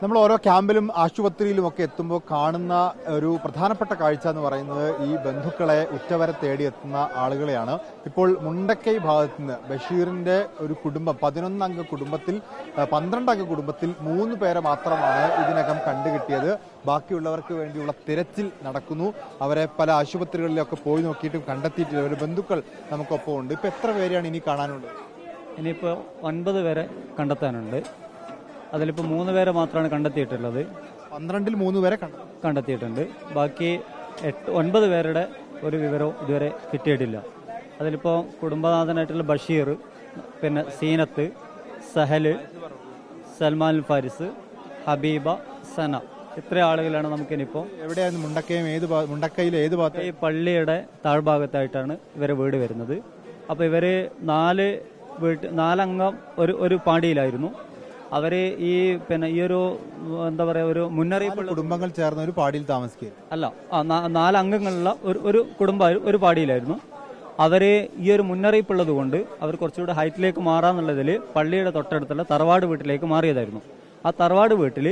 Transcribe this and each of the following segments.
നമ്മൾ ഓരോ ക്യാമ്പിലും ആശുപത്രിയിലും ഒക്കെ എത്തുമ്പോൾ കാണുന്ന ഒരു പ്രധാനപ്പെട്ട കാഴ്ച എന്ന് പറയുന്നത് ഈ ബന്ധുക്കളെ ഉറ്റവരെ തേടി എത്തുന്ന ആളുകളെയാണ്. ഇപ്പോൾ മുണ്ടക്കൈ ഭാഗത്ത് നിന്ന് ബഷീറിന്റെ ഒരു കുടുംബം പതിനൊന്നംഗ കുടുംബത്തിൽ പന്ത്രണ്ടംഗ കുടുംബത്തിൽ മൂന്ന് പേരെ മാത്രമാണ് ഇതിനകം കണ്ടുകിട്ടിയത്. ബാക്കിയുള്ളവർക്ക് വേണ്ടിയുള്ള തിരച്ചിൽ നടക്കുന്നു. അവരെ പല ആശുപത്രികളിലൊക്കെ പോയി നോക്കിയിട്ടും കണ്ടെത്തിയിട്ടില്ല. ഒരു ബന്ധുക്കൾ നമുക്കൊപ്പം ഉണ്ട് ഇപ്പൊ എത്ര പേരെയാണ് ഇനി കാണാനുള്ളത്? ഇനിയിപ്പോൾ ഒൻപത് പേരെ കണ്ടെത്താനുണ്ട്. അതിലിപ്പോൾ മൂന്ന് പേരെ മാത്രമാണ് കണ്ടെത്തിയിട്ടുള്ളത്. പന്ത്രണ്ടിൽ മൂന്ന് പേരെ കണ്ടു കണ്ടെത്തിയിട്ടുണ്ട്. ബാക്കി എട്ട് ഒൻപത് പേരുടെ ഒരു വിവരവും ഇതുവരെ കിട്ടിയിട്ടില്ല. അതിലിപ്പോൾ കുടുംബനാഥനായിട്ടുള്ള ബഷീർ പിന്നെ സീനത്ത് സഹൽ സൽമാൻ ഫാരിസ് ഹബീബ സന. ഇത്ര ആളുകളാണ് നമുക്കിനിപ്പോൾ എവിടെയായിരുന്നു? മുണ്ടക്കയം ഏത് മുണ്ടക്കയിൽ ഏത് ഭാഗത്ത്? ഈ പള്ളിയുടെ താഴ്ഭാഗത്തായിട്ടാണ് ഇവരെ വീട് വരുന്നത്. അപ്പോൾ ഇവർ നാല് വീട്ട് നാലംഗം ഒരു ഒരു പാടിയിലായിരുന്നു. അവർ ഈ പിന്നെ ഈ ഒരു എന്താ പറയാ ഒരു മുന്നറിയിപ്പ് കുടുംബങ്ങൾ ചേർന്ന ഒരു പാടിയിൽ താമസിക്കുക. അല്ല നാലംഗങ്ങളുള്ള ഒരു ഒരു കുടുംബം ഒരു പാടിയിലായിരുന്നു. അവർ ഈ ഒരു മുന്നറിയിപ്പുള്ളത് കൊണ്ട് അവർ കുറച്ചുകൂടെ ഹൈറ്റിലേക്ക് മാറാന്നുള്ളതിൽ പള്ളിയുടെ തൊട്ടടുത്തുള്ള തറവാട് വീട്ടിലേക്ക് മാറിയതായിരുന്നു. ആ തറവാട് വീട്ടിൽ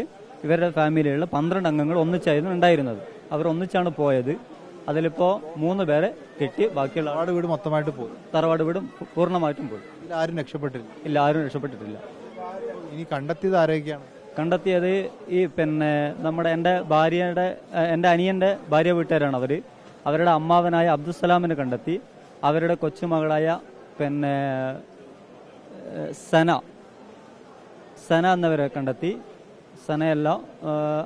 ഇവരുടെ ഫാമിലിയിലുള്ള പന്ത്രണ്ട് അംഗങ്ങൾ ഒന്നിച്ചായിരുന്നു ഉണ്ടായിരുന്നത്. അവർ ഒന്നിച്ചാണ് പോയത്. അതിലിപ്പോ മൂന്ന് പേരെ കെട്ടി ബാക്കിയുള്ള തറവാട് വീട് മൊത്തമായിട്ട് പോയി. തറവാട് വീടും പൂർണമായിട്ടും പോയി. ആരും രക്ഷപ്പെട്ടിട്ടില്ല ഇല്ല ആരും രക്ഷപ്പെട്ടിട്ടില്ല. ഇനി കണ്ടെത്തിയത് ആരൊക്കെയാണ്? കണ്ടെത്തിയത് ഈ പിന്നെ നമ്മുടെ എന്റെ ഭാര്യയുടെ എന്റെ അനിയന്റെ ഭാര്യ വീട്ടുകാരാണ് അവർ അവരുടെ അമ്മാവനായ അബ്ദുസലാമിനെ കണ്ടെത്തി. അവരുടെ കൊച്ചുമകളായ പിന്നെ സന. സന എന്നവരെ കണ്ടെത്തി. സനയല്ല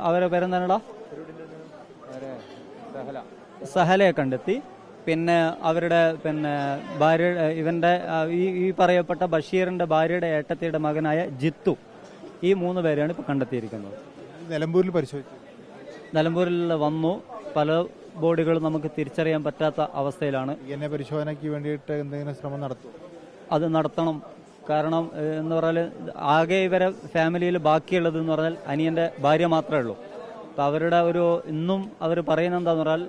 അവരെ പേരെന്താണടാ? സഹലയെ കണ്ടെത്തി. പിന്നെ അവരുടെ പിന്നെ ഭാര്യ ഇവന്റെ ഈ ഈ പറയപ്പെട്ട ബഷീറിന്റെ ഭാര്യയുടെ ഏട്ടത്തിയുടെ മകനായ ജിത്തു. ഈ മൂന്ന് പേരെയാണ് ഇപ്പൊ കണ്ടെത്തിയിരിക്കുന്നത്. നിലമ്പൂരിൽ പരിശോധിച്ചു. നിലമ്പൂരിൽ വന്നു. പല ബോഡികളും നമുക്ക് തിരിച്ചറിയാൻ പറ്റാത്ത അവസ്ഥയിലാണ്. എന്നെ പരിശോധനയ്ക്ക് വേണ്ടിയിട്ട് എന്തെങ്കിലും ശ്രമം നടത്തും അത് നടത്തണം. കാരണം എന്ന് പറഞ്ഞാൽ ആകെ ഇവരെ ഫാമിലിയിൽ ബാക്കിയുള്ളത് എന്ന് പറഞ്ഞാൽ അനിയന്റെ ഭാര്യ മാത്രമേ ഉള്ളൂ. അപ്പൊ അവരുടെ ഒരു ഇന്നും അവർ പറയുന്നത് എന്താന്ന് പറഞ്ഞാൽ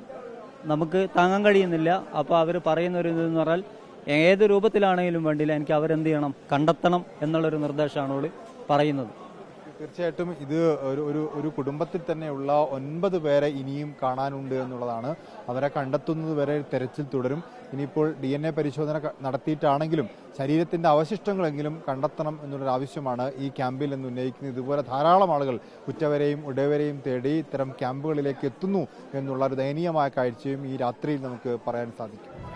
നമുക്ക് താങ്ങാൻ കഴിയുന്നില്ല. അപ്പോൾ അവർ പറയുന്ന ഒരു ഇതെന്ന് പറഞ്ഞാൽ ഏത് രൂപത്തിലാണെങ്കിലും വേണ്ടിയില്ല എനിക്ക് അവരെന്ത് ചെയ്യണം കണ്ടെത്തണം എന്നുള്ളൊരു നിർദ്ദേശമാണ് അവൾ പറയുന്നത്. തീർച്ചയായിട്ടും ഇത് ഒരു ഒരു ഒരു കുടുംബത്തിൽ തന്നെയുള്ള ഒൻപത് പേരെ ഇനിയും കാണാനുണ്ട് എന്നുള്ളതാണ്. അവരെ കണ്ടെത്തുന്നത് വരെ തെരച്ചിൽ തുടരും. ഇനിയിപ്പോൾ ഡി എൻ എ പരിശോധന നടത്തിയിട്ടാണെങ്കിലും ശരീരത്തിന്റെ അവശിഷ്ടങ്ങളെങ്കിലും കണ്ടെത്തണം എന്നുള്ളൊരു ആവശ്യമാണ് ഈ ക്യാമ്പിൽ നിന്ന് ഉന്നയിക്കുന്നത്. ഇതുപോലെ ധാരാളം ആളുകൾ ഉറ്റവരെയും ഉടയവരെയും തേടി ഇത്തരം ക്യാമ്പുകളിലേക്ക് എത്തുന്നു എന്നുള്ള ഒരു ദയനീയമായ കാഴ്ചയും ഈ രാത്രിയിൽ നമുക്ക് പറയാൻ സാധിക്കും.